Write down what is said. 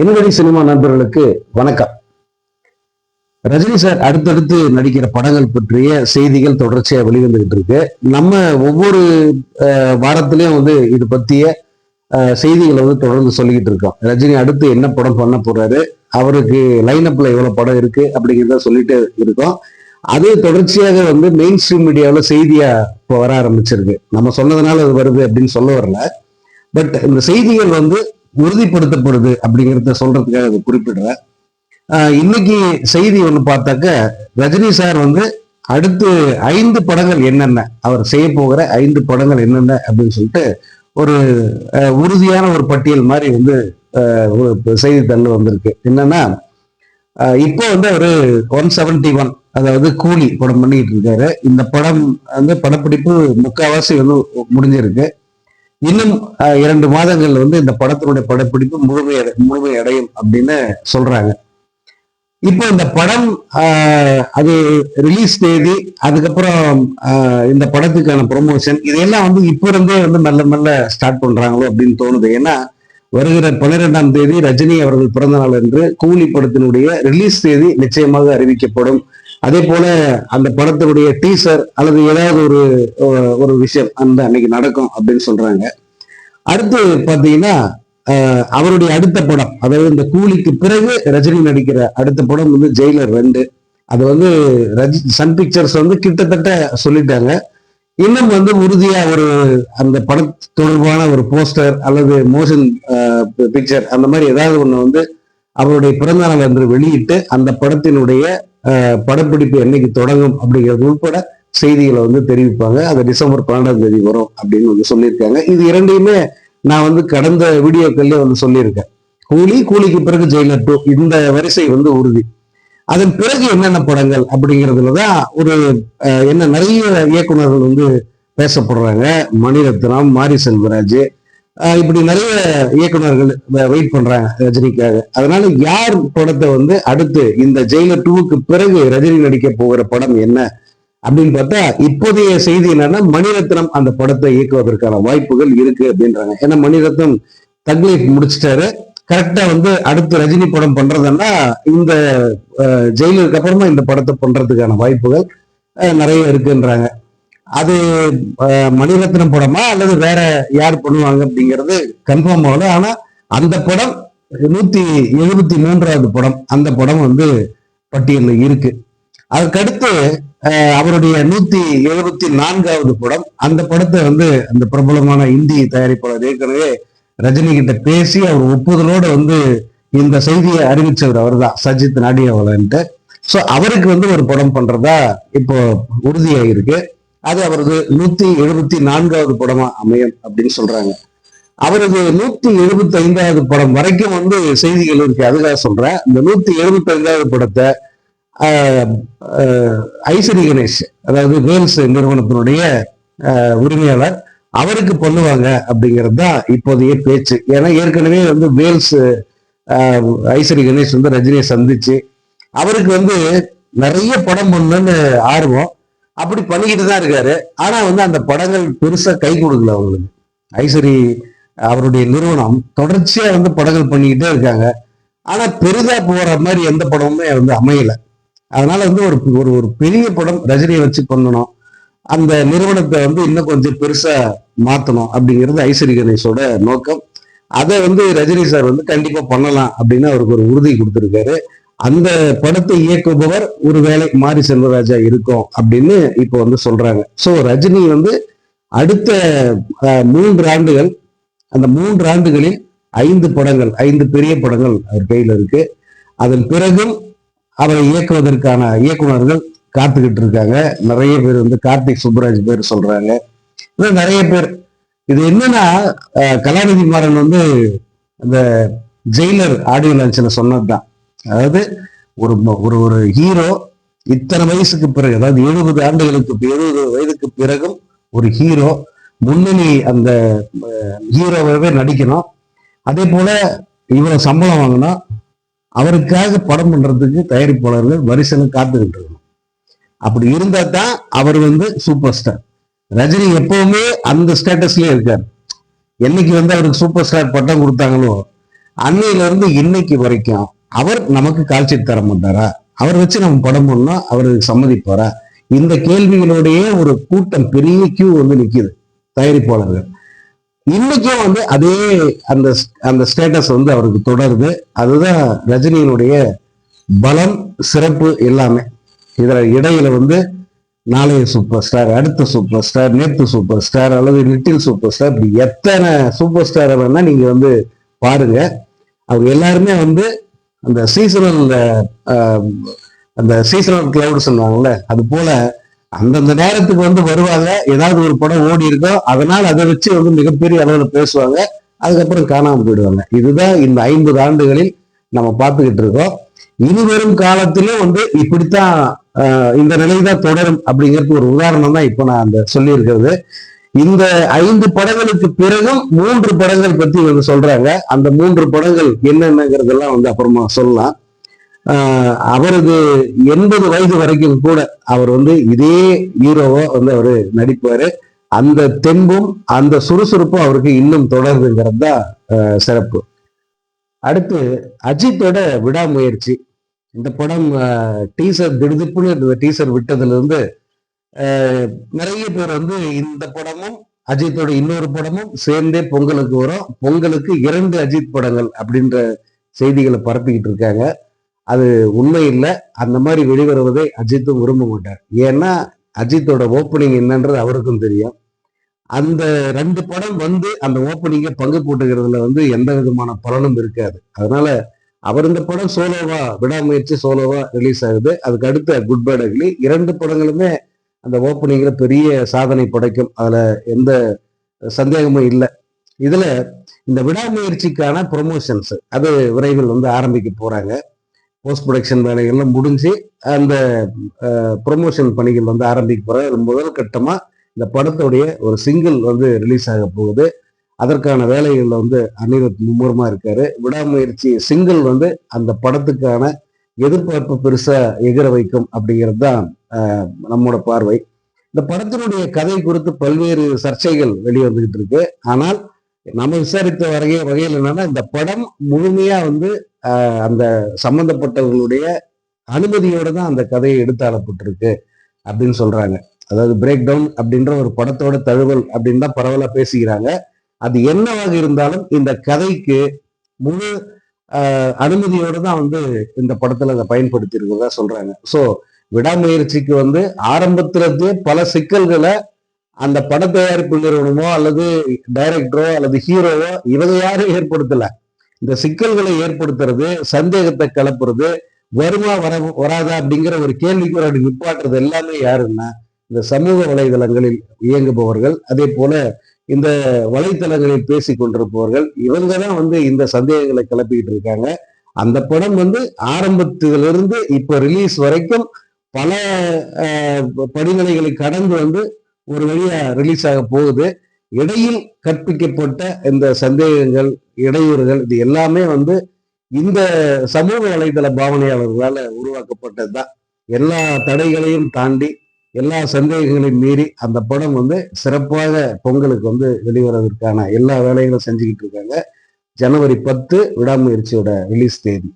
என்னுடைய சினிமா நண்பர்களுக்கு வணக்கம். ரஜினி சார் அடுத்தடுத்து நடிக்கிற படங்கள் பற்றிய செய்திகள் தொடர்ச்சியா வெளிவந்துகிட்டு இருக்கு. நம்ம ஒவ்வொரு வாரத்திலையும் வாரத்திலயும் வந்து இது பத்திய செய்திகளை வந்து தொடர்ந்து சொல்லிக்கிட்டு இருக்கோம். ரஜினி அடுத்து என்ன படம் பண்ண போறாரு அவருக்கு லைன் அப்ல எவ்வளவு படம் இருக்கு அப்படிங்கிறத சொல்லிட்டு இருக்கோம். அது தொடர்ச்சியாக வந்து மெயின் ஸ்ட்ரீம் மீடியாவில் செய்தியா இப்போ வர ஆரம்பிச்சிருக்கு. நம்ம சொன்னதுனால அது வருது அப்படின்னு சொல்ல வரல. பட் இந்த செய்திகள் வந்து உறுதிப்படுத்தப்படுது அப்படிங்கிறத சொல்றதுக்காக அதை குறிப்பிடுறேன். இன்னைக்கு செய்தி ஒன்று பார்த்தாக்க ரஜினி சார் வந்து அடுத்து ஐந்து படங்கள் என்னென்ன அவர் செய்ய போகிற ஐந்து படங்கள் என்னென்ன அப்படின்னு சொல்லிட்டு ஒரு உறுதியான ஒரு பட்டியல் மாதிரி வந்து ஆஹ் செய்தித்தாள் வந்திருக்கு. என்னன்னா இப்போ வந்து அவரு ஒன் செவன்டி ஒன் அதாவது கூலி படம் பண்ணிட்டு இருக்காரு. இந்த படம் வந்து படப்பிடிப்பு முக்காவாசி வந்து முடிஞ்சிருக்கு. இன்னும் இரண்டு மாதங்கள் வந்து இந்த படத்தினுடைய படப்பிடிப்பு முழுமை முழுமை அடையும் அப்படின்னு சொல்றாங்க. இப்போ இந்த படம் அது ரிலீஸ் தேதி அதுக்கப்புறம் இந்த படத்துக்கான ப்ரொமோஷன் இதெல்லாம் வந்து இப்ப இருந்தே வந்து மெல்ல மெல்ல ஸ்டார்ட் பண்றாங்களோ அப்படின்னு தோணுது. ஏன்னா வருகிற பன்னிரெண்டாம் தேதி ரஜினி அவர்கள் பிறந்த நாள் என்று கூலி படத்தினுடைய ரிலீஸ் தேதி நிச்சயமாக அறிவிக்கப்படும். அதே போல அந்த படத்தினுடைய டீசர் அல்லது ஏதாவது ஒரு ஒரு விஷயம் அந்த அன்னைக்கு நடக்கும் அப்படின்னு சொல்றாங்க. அடுத்து பாத்தீங்கன்னா அவருடைய அடுத்த படம் அதாவது இந்த கூலிக்கு பிறகு ரஜினி நடிக்கிற அடுத்த படம் வந்து ஜெயிலர் ரெண்டு. அது வந்து ரஜி சன் பிக்சர்ஸ் வந்து கிட்டத்தட்ட சொல்லிட்டாங்க. இன்னும் வந்து உறுதியா ஒரு அந்த பட தொடர்பான ஒரு போஸ்டர் அல்லது மோஷன் பிக்சர் அந்த மாதிரி ஏதாவது ஒண்ணு வந்து அவருடைய பிறந்த நாள் என்று வெளியிட்டு அந்த படத்தினுடைய படப்பிடிப்பு என்னைக்கு தொடங்கும் அப்படிங்கிறது உட்பட செய்திகளை வந்து தெரிவிப்பாங்க. அது டிசம்பர் பன்னெண்டாம் தேதி வரும் அப்படின்னு வந்து சொல்லியிருக்காங்க. இது இரண்டையுமே நான் வந்து கடந்த வீடியோக்கள்லயே வந்து சொல்லியிருக்கேன். கூலி கூலிக்கு பிறகு ஜெயிலர் டூ. இந்த வரிசை வந்து உறுதி. அதன் பிறகு என்னென்ன படங்கள் அப்படிங்கிறதுலதான் ஒரு என்ன நிறைய இயக்குனர்கள் வந்து பேசப்படுறாங்க. மணிரத்னம் மாரி செல்வராஜ் அஹ், இப்படி நிறைய இயக்குனர்கள் வெயிட் பண்றாங்க ரஜினிக்காக. அதனால யார் படத்தை வந்து அடுத்து இந்த ஜெயிலர் டூவுக்கு பிறகு ரஜினி நடிக்க போகிற படம் என்ன அப்படின்னு பார்த்தா இப்போதைய செய்தி என்னன்னா மணிரத்னம் அந்த படத்தை இயக்குவதற்கான வாய்ப்புகள் இருக்கு அப்படின்றாங்க. ஏன்னா மணிரத்னம் தக்லீஃப் முடிச்சிட்டாரு. கரெக்டா வந்து அடுத்து ரஜினி படம் பண்றதுன்னா இந்த ஜெயிலுக்கு ஜெயிலருக்கு அப்புறமா இந்த படத்தை பண்றதுக்கான வாய்ப்புகள் நிறைய இருக்குன்றாங்க. அது மணிரத்னம் படமா அல்லது வேற யார் பண்ணுவாங்க அப்படிங்கிறது கன்ஃபார்ம் ஆகல. ஆனா அந்த படம் நூத்தி எழுபத்தி மூன்றாவது படம் அந்த படம் வந்து பட்டியலில் இருக்கு. அதுக்கடுத்து அஹ், அவருடைய நூத்தி எழுபத்தி நான்காவது படம் அந்த படத்தை வந்து அந்த பிரபலமான இந்தி தயாரிப்பாளர் ஏற்கனவே ரஜினி கிட்ட பேசி அவர் ஒப்புதலோட வந்து இந்த செய்தியை அறிவிச்சவர் அவர்தான் சஜித் நாடியாவலன்ட்டு சோ அவருக்கு வந்து ஒரு படம் பண்றதா இப்போ உறுதியாயிருக்கு. அது அவரது நூத்தி எழுபத்தி நான்காவது படமா அமையும் அப்படின்னு சொல்றாங்க. அவரது நூத்தி எழுபத்தி ஐந்தாவது படம் வரைக்கும் வந்து செய்திகள் இருக்கு. அதுக்காக சொல்றேன். இந்த நூத்தி எழுபத்தி ஐந்தாவது படத்தை ஐஸ்வரி கணேஷ் அதாவது வேல்ஸ் நிறுவனத்தினுடைய உரிமையாளர் அவருக்கு பண்ணுவாங்க அப்படிங்கிறது தான் இப்போதைய பேச்சு. ஏன்னா ஏற்கனவே வந்து வேல்ஸ் ஐஸ்வரி கணேஷ் வந்து ரஜினியை சந்திச்சு அவருக்கு வந்து நிறைய படம் பண்ணுன்னு ஆர்வம். அப்படி பண்ணிக்கிட்டு தான் இருக்காரு. ஆனா வந்து அந்த படங்கள் பெருசா கை கொடுக்கல அவங்களுக்கு. ஐஸ்வரி அவருடைய நிறுவனம் தொடர்ச்சியா வந்து படங்கள் பண்ணிக்கிட்டே இருக்காங்க. ஆனா பெரிதா போற மாதிரி எந்த படமுமே வந்து அமையல. அதனால வந்து ஒரு ஒரு ஒரு பெரிய படம் ரஜினியை வச்சு பண்ணணும். அந்த நிறுவனத்தை வந்து இன்னும் கொஞ்சம் பெருசா மாத்தணும் அப்படிங்கிறது ஐஸ்வரி கணேஷோட நோக்கம். அதை வந்து ரஜினி சார் வந்து கண்டிப்பா பண்ணலாம் அப்படின்னு அவருக்கு ஒரு உறுதி கொடுத்துருக்காரு. அந்த படத்தை இயக்குபவர் ஒருவேளை மாரி செல்வராஜா இருக்கும் அப்படின்னு இப்போ வந்து சொல்றாங்க. சோ ரஜினி வந்து அடுத்த மூன்று ஆண்டுகள் அந்த மூன்று ஆண்டுகளில் ஐந்து படங்கள் ஐந்து பெரிய படங்கள் அவர் கையில் இருக்கு. அதன் பிறகும் அவரை இயக்குவதற்கான இயக்குனர்கள் காத்துக்கிட்டு இருக்காங்க. நிறைய பேர் வந்து கார்த்திக் சுப்புராஜ் பேர் சொல்றாங்க. இன்னும் நிறைய பேர். இது என்னன்னா கலாநிதி மாறன் வந்து அந்த ஜெயிலர் ஆடியோ லான்ச்சில் சொன்னதுதான். அதாவது ஒரு ஒரு ஒரு ஹீரோ இத்தனை வயசுக்கு பிறகு அதாவது எழுபது ஆண்டுகளுக்கு எழுபது வயதுக்கு பிறகும் ஒரு ஹீரோ முன்னணி அந்த ஹீரோவாகவே நடிக்கணும். அதே போல இவ்வளவு சம்பளம் வாங்கினா அவருக்காக படம் பண்றதுக்கு தயாரிப்பாளர்கள் வரிசையில காத்துக்கிட்டு இருக்கணும். அப்படி இருந்தா தான் அவர் வந்து சூப்பர் ஸ்டார் ரஜினி எப்பவுமே அந்த ஸ்டேட்டஸ்லயே இருக்கார். என்னைக்கு வந்து அவருக்கு சூப்பர் ஸ்டார் பட்டம் கொடுத்தாங்களோ அன்னையில இருந்து இன்னைக்கு வரைக்கும் அவர் நமக்கு கால்ஷீட் தர மாட்டாரா? அவர் வச்சு நம்ம படம் பண்ணா அவருக்கு சம்மதிப்பாரா? இந்த கேள்விகளுடைய ஒரு கூட்டம் பெரிய கியூ வந்து நிக்குது தயாரிப்பாளர்கள். இன்னைக்கும் வந்து அதே அந்த அந்த ஸ்டேட்டஸ் வந்து அவருக்கு தொடருது. அதுதான் ரஜினியினுடைய பலம் சிறப்பு எல்லாமே. இதுல இடையில வந்து நாளைய சூப்பர் ஸ்டார் அடுத்த சூப்பர் ஸ்டார் நேத்து சூப்பர் ஸ்டார் அல்லது லிட்டில் சூப்பர் ஸ்டார் இப்படி எத்தனை சூப்பர் ஸ்டாரை வேணா நீங்க வந்து பாருங்க. அவங்க எல்லாருமே வந்து அந்த சீசனல் அந்த சீசனல் கிளவுட் சொல்லுவாங்கல்ல அது போல அந்தந்த நேரத்துக்கு வந்து வருவாங்க. ஏதாவது ஒரு படம் ஓடி இருக்கோ அதனால அதை வச்சு வந்து மிகப்பெரிய அளவில் பேசுவாங்க. அதுக்கப்புறம் காணாமல் போயிடுவாங்க. இதுதான் இந்த ஐம்பது ஆண்டுகளில் நம்ம பார்த்துக்கிட்டு இருக்கோம். இனிவரும் காலத்திலும் வந்து இப்படித்தான் இந்த நிலை தான் தொடரும் அப்படிங்கிறது ஒரு உதாரணம் தான் இப்போ நான் அந்த சொல்லியிருக்கிறது. இந்த ஐந்து படங்களுக்கு பிறகும் மூன்று படங்கள் பத்தி வந்து சொல்றாங்க. அந்த மூன்று படங்கள் என்னென்னங்கிறதெல்லாம் வந்து அப்புறமா சொல்லலாம். அவரது எண்பது வயது வரைக்கும் கூட அவர் வந்து இதே ஹீரோவா வந்து அவரு நடிப்பாரு. அந்த தெம்பும் அந்த சுறுசுறுப்பும் அவருக்கு இன்னும் தொடருதுங்கிறது தான் சிறப்பு. அடுத்து அஜித்தோட விடாமுயற்சி. இந்த படம் டீசர் திடுதிப்புன்னு இந்த டீசர் விட்டதுல இருந்து நிறைய பேர் வந்து இந்த படமும் அஜித்தோட இன்னொரு படமும் சேர்ந்தே பொங்கலுக்கு வரும். பொங்கலுக்கு இரண்டு அஜித் படங்கள் அப்படின்ற செய்திகளை பரப்பிக்கிட்டு இருக்காங்க. அது உண்மை இல்லை. அந்த மாதிரி வெளிவருவதை அஜித்தும் விரும்ப மாட்டார். ஏன்னா அஜித்தோட ஓப்பனிங் என்னன்றது அவருக்கும் தெரியும். அந்த ரெண்டு படம் வந்து அந்த ஓப்பனிங்கை பங்கு போட்டுக்கிறதுல வந்து எந்த விதமான பலனும் இருக்காது. அதனால அவர் இந்த படம் சோலோவா விடாமுயற்சி சோலோவா ரிலீஸ் ஆகுது. அதுக்கு அடுத்த குட் பேட் அக்லி இரண்டு படங்களுமே அந்த ஓப்பனிங்கில் பெரிய சாதனை படைக்கும். அதில் எந்த சந்தேகமும் இல்லை. இதில் இந்த விடாமுயற்சிக்கான ப்ரொமோஷன்ஸ் அது விரைவில் வந்து ஆரம்பிக்க போகிறாங்க போஸ்ட் ப்ரொடக்ஷன் வேலைகள்லாம் முடிஞ்சு அந்த ப்ரொமோஷன் பணிகள் வந்து ஆரம்பிக்க போகிறாங்க முதல் கட்டமாக இந்த படத்துடைய ஒரு சிங்கிள் வந்து ரிலீஸ் ஆக போகுது. அதற்கான வேலைகளில் வந்து அனிருத் மும்முரமாக இருக்கார். விடாமுயற்சி சிங்கிள் வந்து அந்த படத்துக்கான எதிர்பார்ப்பு பெருசாக எகிர வைக்கும் அப்படிங்கிறது தான் நம்மோட பார்வை. இந்த படத்தினுடைய கதை குறித்து பல்வேறு சர்ச்சைகள் வெளிவந்துகிட்டு இருக்கு. ஆனால் நம்ம விசாரித்த வரைய வகையில் என்னன்னா இந்த படம் முழுமையா வந்து அந்த சம்பந்தப்பட்டவர்களுடைய அனுமதியோட தான் அந்த கதையை எடுத்தாளப்பட்டிருக்கு அப்படின்னு சொல்றாங்க. அதாவது பிரேக் டவுன் அப்படின்ற ஒரு படத்தோட தழுவல் அப்படின்னு தான் பரவலா பேசுகிறாங்க அது என்னவாக இருந்தாலும் இந்த கதைக்கு முழு அனுமதியோடு தான் வந்து இந்த படத்துல அதை பயன்படுத்தி இருக்கிறதா சொல்றாங்க. ஸோ விடாமுயற்சிக்கு வந்து ஆரம்பத்திலிருந்தே பல சிக்கல்களை அந்த பட தயாரிப்பு நிறுவனமோ அல்லது டைரக்டரோ அல்லது ஹீரோவோ இவங்க யாரும் ஏற்படுத்தல. இந்த சிக்கல்களை ஏற்படுத்துறது சந்தேகத்தை கிளப்புறது வருமா வர வராதா அப்படிங்கிற ஒரு கேள்விக்கு ஒரு நிப்பாட்டுறது எல்லாமே யாருன்னா இந்த சமூக வலைதளங்களில் இயங்குபவர்கள் அதே போல இந்த வலைத்தளங்களில் பேசி கொண்டிருப்பவர்கள் இவங்க தான் வந்து இந்த சந்தேகங்களை கிளப்பிக்கிட்டு இருக்காங்க. அந்த படம் வந்து ஆரம்பத்திலிருந்து இப்ப ரிலீஸ் வரைக்கும் பல படிநிலைகளை கடந்து வந்து ஒரு வழியா ரிலீஸ் ஆக போகுது. இடையில் கற்பிக்கப்பட்ட இந்த சந்தேகங்கள் இடையூறுகள் இது எல்லாமே வந்து இந்த சமூக வலைதள உருவாக்கப்பட்டது தான் எல்லா தடைகளையும் தாண்டி எல்லா சந்தேகங்களையும் மீறி அந்த படம் வந்து சிறப்பாக பொங்கலுக்கு வந்து வெளிவரதற்கான எல்லா வேலைகளும் செஞ்சுக்கிட்டு இருக்காங்க. ஜனவரி பத்து விடாமுயற்சியோட ரிலீஸ் தேதி.